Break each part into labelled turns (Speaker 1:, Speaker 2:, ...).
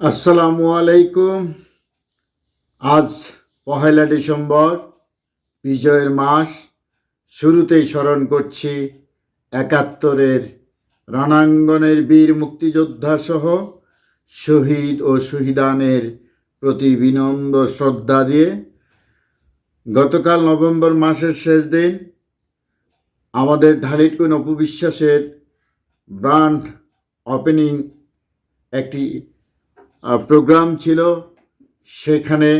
Speaker 1: আসসালামু আলাইকুম। আজ পহেলা ডিসেম্বর, বিজয়ের মাস। শুরুতেই স্মরণ করছি একাত্তরের রণাঙ্গনের বীর মুক্তিযোদ্ধা সহ শহীদ ও শহীদানের প্রতি বিনম্র শ্রদ্ধা দিয়ে গতকাল নভেম্বর মাসের শেষ দিন আমাদের ঢালিটকুন অপবিশ্বাসের ব্রান্ড ওপেনিং একটি প্রোগ্রাম ছিল সেখানে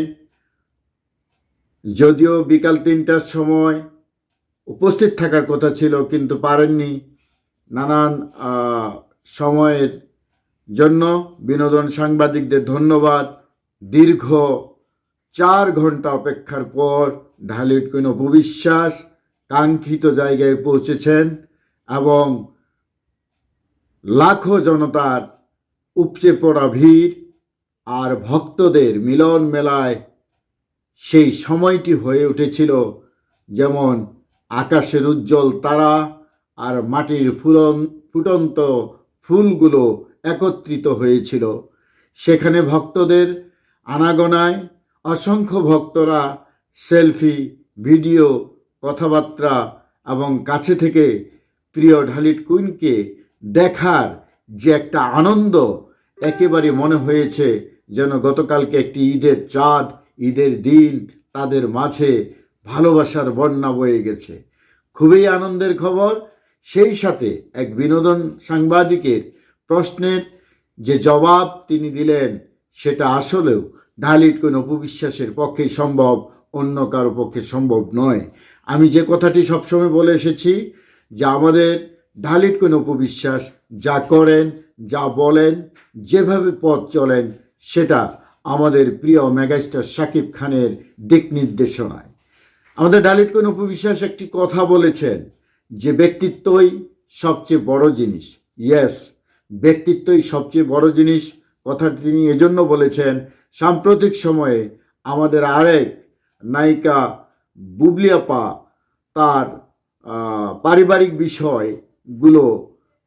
Speaker 1: যদিও বিকাল তিনটার সময় উপস্থিত থাকার কথা ছিল, কিন্তু পারেননি নানান সময়ের জন্য। বিনোদন সাংবাদিকদের ধন্যবাদ। দীর্ঘ চার ঘণ্টা অপেক্ষার পর ঢালিউড কোন অপবিশ্বাস কাঙ্ক্ষিত জায়গায় পৌঁছেছেন এবং লাখো জনতার উপচে পড়া ভিড় আর ভক্তদের মিলন মেলায় সেই সময়টি হয়ে উঠেছিল যেমন আকাশের উজ্জ্বল তারা আর মাটির ফুলন, ফুটন্ত ফুলগুলো একত্রিত হয়েছিল। সেখানে ভক্তদের আনাগোনায় অসংখ্য ভক্তরা সেলফি, ভিডিও, কথাবার্তা এবং কাছে থেকে প্রিয় ঢালিট কুইনকে দেখার যে একটা আনন্দ একেবারে মনে হয়েছে যেন গতকালকে একটি ঈদের চাঁদ, ঈদের দিন তাদের মাঝে ভালোবাসার বন্যা বয়ে গেছে। খুবই আনন্দের খবর। সেই সাথে এক বিনোদন সাংবাদিকের প্রশ্নের যে জবাব তিনি দিলেন, সেটা আসলেও ঢালিট কোন অপবিশ্বাসের পক্ষেই সম্ভব, অন্য কারও পক্ষে সম্ভব নয়। আমি যে কথাটি সবসময় বলে এসেছি, যে আমাদের ঢালিট কোন অপবিশ্বাস যা করেন, যা বলেন, যেভাবে পথ চলেন সেটা আমাদের প্রিয় মেগাস্টার শাকিব খানের দিক নির্দেশনায়। আমাদের ডালিট কোন উপবিশ্বাস একটি কথা বলেছেন যে ব্যক্তিত্বই সবচেয়ে বড় জিনিস। ইয়েস, ব্যক্তিত্বই সবচেয়ে বড় জিনিস, কথাটি তিনি এজন্য বলেছেন, সাম্প্রতিক সময়ে আমাদের আরেক নায়িকা বুবলিয়াপা তার পারিবারিক বিষয়গুলো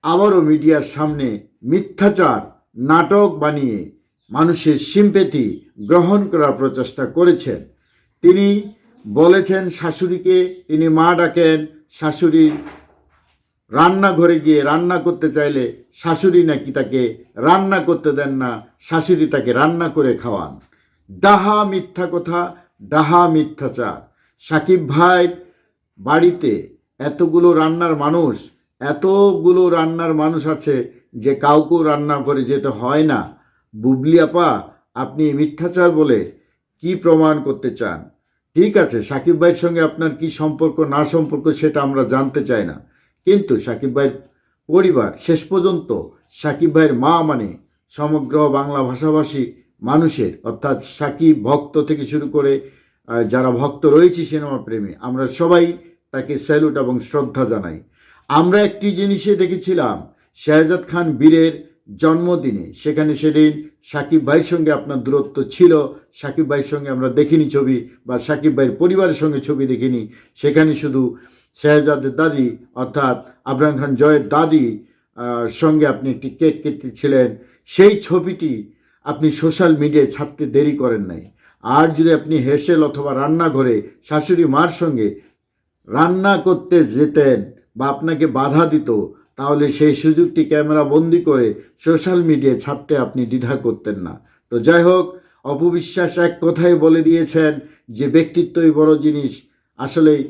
Speaker 1: আবারও মিডিয়ার সামনে মিথ্যাচার, নাটক বানিয়ে মানুষের সিম্পেথি গ্রহণ করার প্রচেষ্টা করেছেন। তিনি বলেছেন, শাশুড়িকে তিনি মা ডাকেন, শাশুড়ির রান্নাঘরে গিয়ে রান্না করতে চাইলে শাশুড়ি নাকি তাকে রান্না করতে দেন না, শাশুড়ি তাকে রান্না করে খাওয়ান। ডাহা মিথ্যা কথা, ডাহা মিথ্যাচার। সাকিব ভাই বাড়িতে এতগুলো রান্নার মানুষ, এতগুলো রান্নার মানুষ আছে যে কাউকেও রান্না করে যেতে হয় না। বুবলি আপা, আপনি মিথ্যাচার বলে কি প্রমাণ করতে চান? ঠিক আছে, সাকিব ভাইয়ের সঙ্গে আপনার কি সম্পর্ক, না সম্পর্ক সেটা আমরা জানতে চাই না। কিন্তু সাকিব ভাইয়ের পরিবার, শেষ পর্যন্ত সাকিব ভাইয়ের মা মানে সমগ্র বাংলা ভাষাভাষী মানুষের, অর্থাৎ সাকিব ভক্ত থেকে শুরু করে যারা ভক্ত রয়েছে সিনেমা প্রেমী, আমরা সবাই তাকে স্যালুট এবং শ্রদ্ধা জানাই। আমরা একটি জিনিসে দেখেছিলাম, শাহজাদ খান বীরের জন্মদিনে, সেখানে সেদিন সাকিব ভাইয়ের সঙ্গে আপনার দূরত্ব ছিল। সাকিব ভাইয়ের সঙ্গে আমরা দেখিনি ছবি বা সাকিব ভাইয়ের পরিবারের সঙ্গে ছবি দেখিনি। সেখানে শুধু শেহজাদের দাদি অর্থাৎ আবরাম খান জয়ের দাদি সঙ্গে আপনি একটি কেক কেটেছিলেন। সেই ছবিটি আপনি সোশ্যাল মিডিয়ায় ছাড়তে দেরি করেন নাই। আর যদি আপনি হেসেল অথবা রান্নাঘরে শাশুড়ি মার সঙ্গে রান্না করতে যেতেন বা আপনাকে বাধা দিত তাহলে সেই সুযোগটি ক্যামেরা বন্দি করে সোশ্যাল মিডিয়ায় ছাড়তে আপনি দ্বিধা করতেন না। তো যাই হোক, অপবিশ্বাস এক কথাই বলে দিয়েছেন যে ব্যক্তিত্বই বড় জিনিস। আসলেই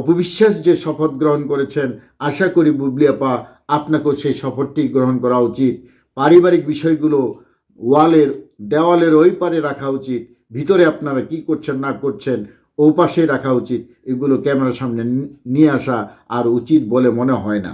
Speaker 1: অপবিশ্বাস যে শপথ গ্রহণ করেছেন, আশা করি বুবলি আপা, আপনাকেও সেই শপথটি গ্রহণ করা উচিত। পারিবারিক বিষয়গুলো ওয়ালের, দেওয়ালের ওই পারে রাখা উচিত। ভিতরে আপনারা কি করছেন, না করছেন, ও পাশে রাখা উচিত। এগুলো ক্যামেরার সামনে নিয়ে আসা আর উচিত বলে মনে হয় না।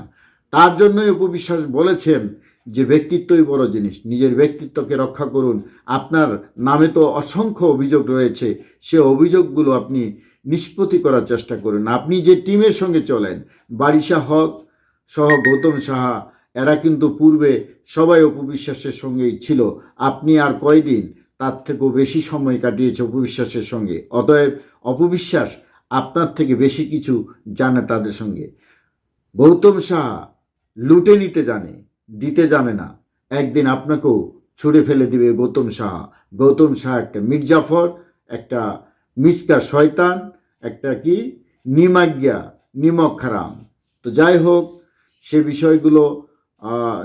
Speaker 1: তার জন্যই উপবিশ্বাস বলেছেন যে ব্যক্তিত্বই বড় জিনিস। নিজের ব্যক্তিত্বকে রক্ষা করুন। আপনার নামে তো অসংখ্য অভিযোগ রয়েছে। সে অভিযোগগুলো আপনি নিষ্পত্তি করার চেষ্টা করুন। আপনি যে টিমের সঙ্গে চলেন, বারিশা হক সহ গৌতম সাহা, এরা কিন্তু পূর্বে সবাই অপবিশ্বাসের সঙ্গেই ছিল। আপনি আর কয়দিন তার থেকেও বেশি সময় কাটিয়েছে অপবিশ্বাসের সঙ্গে। অতএব অপবিশ্বাস আপনার থেকে বেশি কিছু জানে তাদের সঙ্গে। গৌতম সাহা লুটে নিতে জানে, দিতে জানে না। একদিন আপনাকেও ছুঁড়ে ফেলে দিবে গৌতম সাহা। গৌতম সাহা একটা মির্জাফর, একটা মিসকা শয়তান, একটা কি? নিমাজ্ঞা, নিমক খারাম। তো যাই হোক, সে বিষয়গুলো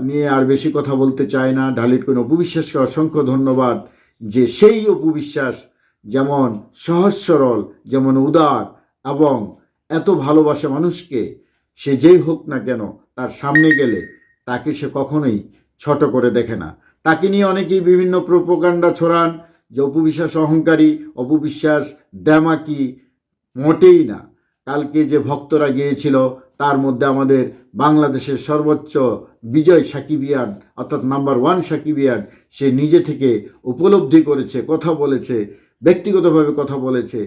Speaker 1: নিয়ে আর বেশি কথা বলতে চায় না। ঢালির কোনো অপবিশ্বাসকে অসংখ্য ধন্যবাদ যে সেই অপবিশ্বাস যেমন সহজ সরল, যেমন উদার এবং এত ভালোবাসা মানুষকে, সে যেই হোক না কেন তার সামনে গেলে তাকে সে কখনোই ছোট করে দেখে না। তাকে নিয়ে অনেকেই বিভিন্ন প্রোপোকাণ্ডা ছড়ান যে অপবিশ্বাস অহংকারী, অপবিশ্বাস দ্যামাকি মোটেই না। কালকে যে ভক্তরা গিয়েছিল, তার মধ্যে আমাদের বাংলাদেশের সর্বোচ্চ বিজয় সাকিবিয়ান, অর্থাৎ নাম্বার ওয়ান সাকিবিয়ান, সে নিজে থেকে উপলব্ধি করেছে, কথা বলেছে, ব্যক্তিগতভাবে কথা বলেছে।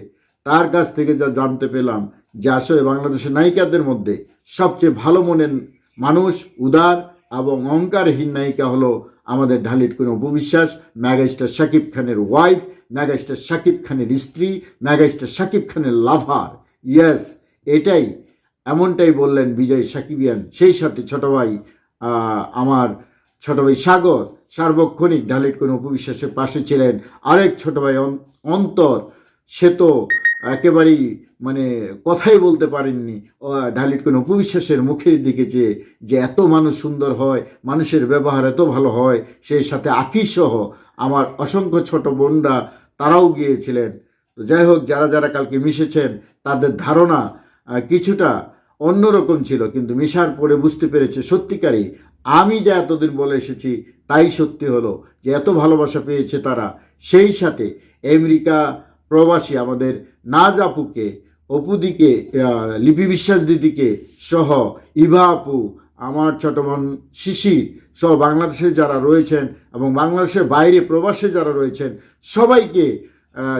Speaker 1: তার কাছ থেকে যা জানতে পেলাম যে আসলে বাংলাদেশের নায়িকাদের মধ্যে সবচেয়ে ভালো মনের মানুষ, উদার এবং অহংকারহীন নায়িকা হলো আমাদের ঢালির কোনো উপবিশ্বাস। ম্যাগাস্টার শাকিব খানের ওয়াইফ ম্যাগাস্টার শাকিব খানের স্ত্রী ম্যাগাস্টার শাকিব খানের লাভার ইয়েস এটাই, এমনটাই বললেন বিজয় সাকিবিয়ান। সেই সাথে ছোট ভাই আমার ছোট ভাই সাগর, সার্বক্ষণিক ঢালির কোনো উপবিশ্বাসের পাশে ছিলেন। আরেক ছোট ভাই অন- অন্তর সে তো একেবারেই মানে কথাই বলতে পারেননি। ঢালির কোনো উপবিশ্বাসের মুখের দিকে যে যে এত মানুষ সুন্দর হয়, মানুষের ব্যবহার এত ভালো হয়, সেই সাথে আখি সহ আমার অসংখ্য ছোট বোনরা তারাও গিয়েছিলেন। তো যাই হোক, যারা যারা কালকে মিশেছেন, তাদের ধারণা কিছুটা অন্যরকম ছিল, কিন্তু মিশার পরে বুঝতে পেরেছে সত্যিকারই আমি যা এতদিন বলে এসেছি, তাই সত্যি হলো যে, এত ভালোবাসা পেয়েছে তারা। সেই সাথে আমেরিকা প্রবাসী আমাদের নাজ আপুকে, অপুদিকে লিপি বিশ্বাস দিদিকে সহ ইভা আপু, আমার ছোট বোন শিশির সহ বাংলাদেশে যারা রয়েছেন এবং বাংলাদেশের বাইরে প্রবাসে যারা রয়েছেন, সবাইকে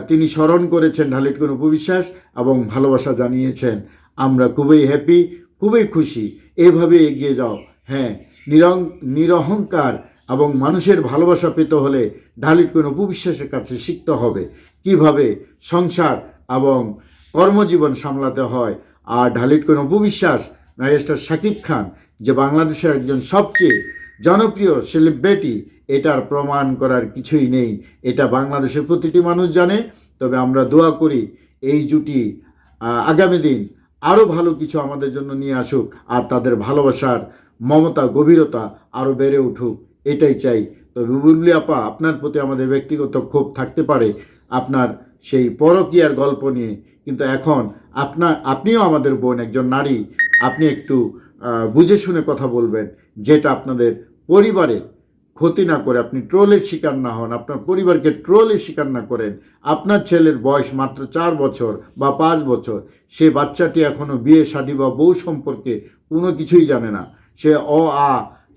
Speaker 1: তিনি স্মরণ করেছেন ঢালিট কোন উপবিশ্বাস এবং ভালোবাসা জানিয়েছেন। আমরা খুবই হ্যাপি খুবই খুশি। এভাবে এগিয়ে যাও। হ্যাঁ নিরং, নিরহংকার এবং মানুষের ভালোবাসা পেতে হলে ঢালিট কোন উপবিশ্বাসের কাছে শিখতে হবে। কীভাবে সংসার এবং কর্মজীবন সামলাতে হয়। আর ঢালিট কোন উপবিশ্বাস? ম্যাজিস্টার শাকিব খান, যে বাংলাদেশের একজন সবচেয়ে জনপ্রিয় সেলিব্রিটি, এটার প্রমাণ করার কিছুই নেই। এটা বাংলাদেশের প্রতিটি মানুষ জানে। তবে আমরা দোয়া করি এই জুটি আগামী দিন আরও ভালো কিছু আমাদের জন্য নিয়ে আসুক। আর তাদের ভালোবাসার মমতা, গভীরতা আরও বেড়ে উঠুক। এটাই চাই। তবে বুবলি আপা, আপনার প্রতি আমাদের ব্যক্তিগত ক্ষোভ থাকতে পারে। আপনার সেই পরকীয়ার গল্প নিয়ে। কিন্তু এখন আপনার আপনিও আমাদের বোন, একজন নারী। আপনি একটু বুঝে শুনে কথা বলবেন, যেটা আপনাদের পরিবারের ক্ষতি না করে। আপনি ট্রোলের শিকার না হন, আপনার পরিবারকে ট্রোলের শিকার না করেন। আপনার ছেলের বয়স মাত্র চার বছর বা পাঁচ বছর। সে বাচ্চাটি এখনও বিয়ে, শাদী বা বউ সম্পর্কে কোনো কিছুই জানে না। সে অ, আ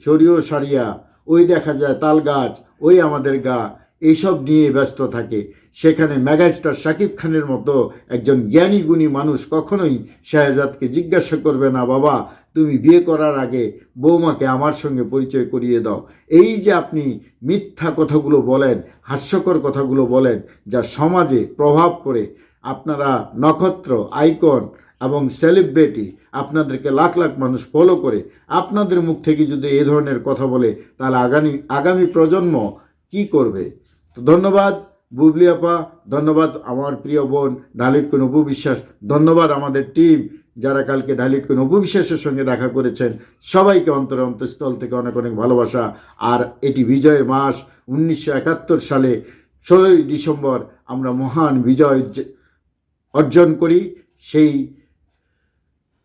Speaker 1: সরিয় সারিয়া, ওই দেখা যায় তাল গাছ, ওই আমাদের গা, এইসব নিয়ে ব্যস্ত থাকে। সেখানে মেগাস্টার শাকিব খানের মতো একজন জ্ঞানী গুণী মানুষ কখনোই শাহজাদকে জিজ্ঞাসা করবে না, বাবা, তুমি বিয়ে করার আগে বৌমাকে আমার সঙ্গে পরিচয় করিয়ে দাও। এই যে আপনি মিথ্যা কথাগুলো বলেন, হাস্যকর কথাগুলো বলেন, যা সমাজে প্রভাব পড়ে, আপনারা নক্ষত্র, আইকন এবং সেলিব্রিটি আপনাদেরকে লাখ লাখ মানুষ ফলো করে, আপনাদের মুখ থেকে যদি এ ধরনের কথা বলে, তাহলে আগামী আগামী প্রজন্ম কি করবে? তো ধন্যবাদ। বুবলি আপা, ধন্যবাদ আমার প্রিয় বোন ডালিট কোন বিশ্বাস, ধন্যবাদ আমাদের টিম যারা কালকে ডালিট কোন বিশ্বাসের সঙ্গে দেখা করেছেন। সবাইকে অন্তর অন্তঃস্থল থেকে অনেক অনেক ভালোবাসা। আর এটি বিজয়ের মাস উনিশশো একাত্তর সালে, ষোলোই ডিসেম্বর আমরা মহান বিজয় অর্জন করি। সেই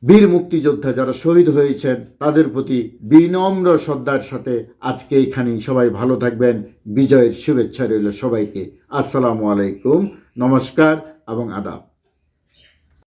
Speaker 1: বীর মুক্তিযোদ্ধা যারা শহীদ হয়েছেন, তাদের প্রতি বিনম্র শ্রদ্ধার সাথে আজকে এখানেই সবাই ভালো থাকবেন। বিজয়ের শুভেচ্ছা রইল সবাইকে। আসসালামু আলাইকুম, নমস্কার এবং আদাব।